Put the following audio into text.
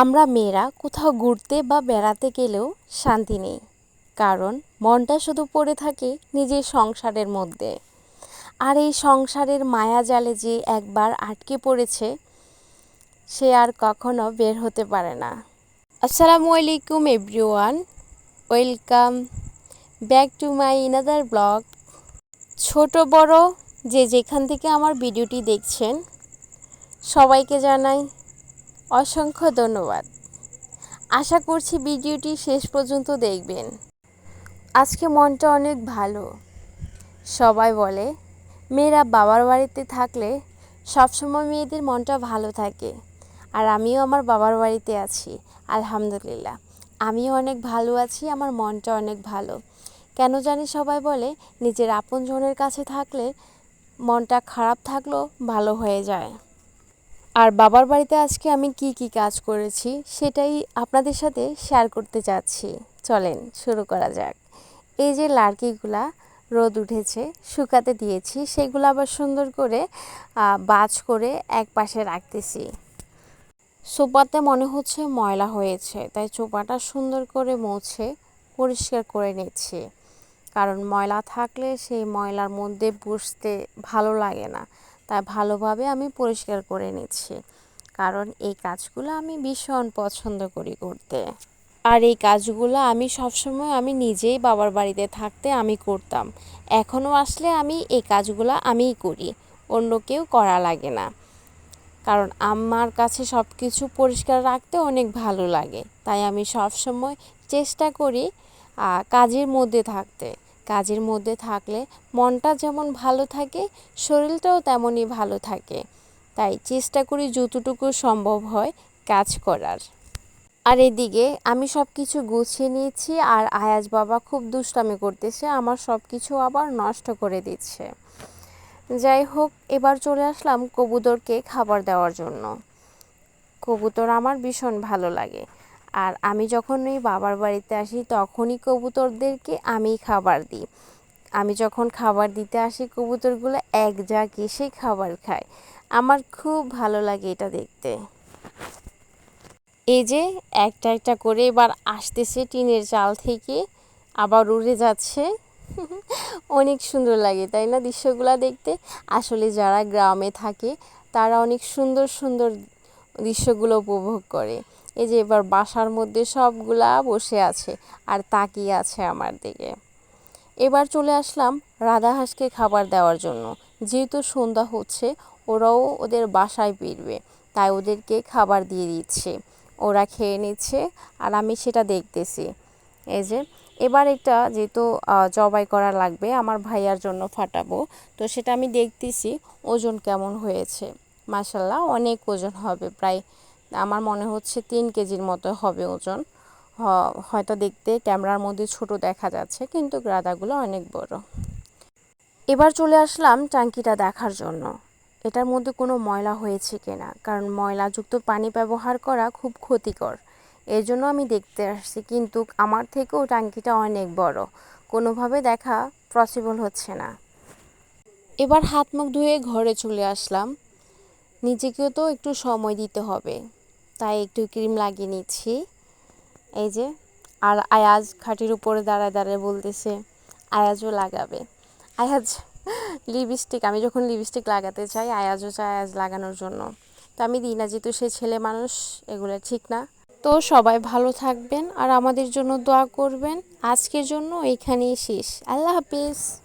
আমরা মেয়েরা কোথাও ঘুরতে বা বেড়াতে গেলেও শান্তি নেই, কারণ মনটা শুধু পড়ে থাকে নিজের সংসারের মধ্যে। আর এই সংসারের মায়াজালে যে একবার আটকে পড়েছে, সে আর কখনো বের হতে পারে না। আসসালামু আলাইকুম everyone, welcome back to my another blog. ছোট, বড় যে যেখান থেকে আমার ভিডিওটি দেখছেন, সবাইকে জানাই অসংখ্য ধন্যবাদ। আশা করছি ভিডিওটি শেষ পর্যন্ত দেখবেন। আজকে মনটা অনেক ভালো। সবাই বলে, মেয়েরা বাবার বাড়িতে থাকলে সবসময় মেয়েদের মনটা ভালো থাকে। আর আমিও আমার বাবার বাড়িতে আছি, আলহামদুলিল্লাহ। আমিও অনেক ভালো আছি, আমার মনটা অনেক ভালো। কেন জানি সবাই বলে, নিজের আপনজনের কাছে থাকলে মনটা খারাপ থাকলেও ভালো হয়ে যায়। আর বাবার বাড়িতে আজকে আমি কি কি কাজ করেছি সেটাই আপনাদের সাথে শেয়ার করতে চাচ্ছি চলেন শুরু করা যাক। এই যে লাড়কিগুলা রোদ উঠেছে, শুকাতে দিয়েছি, সেগুলো আবার সুন্দর করে বাজ করে এক পাশে রাখতেছি। সোপাতে মনে হচ্ছে ময়লা হয়েছে, তাই চোপাটা সুন্দর করে মুছে পরিষ্কার করে নিচ্ছি। কারণ ময়লা থাকলে সেই ময়লার মধ্যে বসতে ভালো লাগে না। তাই ভালোভাবে আমি পরিষ্কার করে নিচ্ছি। কারণ এই কাজগুলো আমি ভীষণ পছন্দ করি করতে। আর এই কাজগুলো আমি সবসময় আমি নিজেই বাবার বাড়িতে থাকতে আমি করতাম। এখনও আসলে আমি এই কাজগুলো আমিই করি, অন্য কেউ করা লাগে না। কারণ আমার কাছে সব কিছু পরিষ্কার রাখতে অনেক ভালো লাগে। তাই আমি সব সময় চেষ্টা করি কাজের মধ্যে থাকতে। কাজের মধ্যে থাকলে মনটা যেমন ভালো থাকে, শরীরটাও তেমনই ভালো থাকে। তাই চেষ্টা করি যতটুকু সম্ভব হয় কাজ করার। আর এদিকে আমি সব কিছু গুছিয়ে নিয়েছি আর আয়াজ বাবা খুব দুষ্টামি করতেছে, আমার সব কিছু আবার নষ্ট করে দিচ্ছে। যাই হোক, এবার চলে আসলাম কবুতরকে খাবার দেওয়ার জন্য। কবুতর আমার ভীষণ ভালো লাগে। আর আমি যখন ওই বাবার বাড়িতে আসি, তখনই কবুতরদেরকে আমি খাবার দিই। আমি যখন খাবার দিতে আসি, কবুতরগুলো এক জাগ এসে খাবার খায়। আমার খুব ভালো লাগে এটা দেখতে। এই যে একটা একটা করে এবার আসতেছে টিনের চাল থেকে, আবার উড়ে যাচ্ছে। অনেক সুন্দর লাগে, তাই না? দৃশ্যগুলো দেখতে। আসলে যারা গ্রামে থাকে, তারা অনেক সুন্দর সুন্দর দৃশ্যগুলো উপভোগ করে। এই যে এবার বাসার মধ্যে সবগুলা বসে আছে আর তাকিয়ে আছে আমার দিকে। এবার চলে আসলাম রাধা হাঁসকে খাবার দেওয়ার জন্য। যেহেতু সন্ধ্যা হচ্ছে, ওরাও ওদের বাসায় ফিরবে, তাই ওদেরকে খাবার দিয়ে দিচ্ছে। ওরা খেয়ে নিচ্ছে আর আমি সেটা দেখতেছি। এই যে, এবার এটা যেহেতু জবাই করা লাগবে, আমার ভাইয়ার জন্য ফাটাবো, তো সেটা আমি দেখতেছি, ওজন কেমন হয়েছে? মাসাল্লাহ অনেক ওজন হবে, প্রায় আমার মনে হচ্ছে তিন কেজির মতো হবে ওজন। হয়তো দেখতে ক্যামেরার মধ্যে ছোট দেখা যাচ্ছে, কিন্তু গ্রাদাগুলো অনেক বড়। এবার চলে আসলাম ট্যাঙ্কিটা দেখার জন্য। এটার মধ্যে কোনো ময়লা হয়েছে কিনা? কারণ ময়লাযুক্ত পানি ব্যবহার করা খুব ক্ষতিকর। এর জন্য আমি দেখতে আসছি, কিন্তু আমার থেকেও ট্যাঙ্কিটা অনেক বড়। কোনোভাবে দেখা পসিবল হচ্ছে না। এবার হাত মুখ ধুয়ে ঘরে চলে আসলাম। নিজেকেও তো একটু সময় দিতে হবে। তাই একটু ক্রিম লাগিয়ে নিচ্ছি। এই যে, আর আয়াজ খাটির উপরে দাঁড়ায় দাঁড়ায় বলতেছে, আয়াজও লাগাবে। আয়াজ লিপস্টিক আমি যখন লিপস্টিক লাগাতে চাই, আয়াজও চাই আয়াজ লাগানোর জন্য। তো আমি দিই না, যেহেতু সে ছেলে মানুষ, এগুলো ঠিক না। তো সবাই ভালো থাকবেন আর আমাদের জন্য দোয়া করবেন। আজকের জন্য এইখানেই শেষ। আল্লাহ হাফিজ।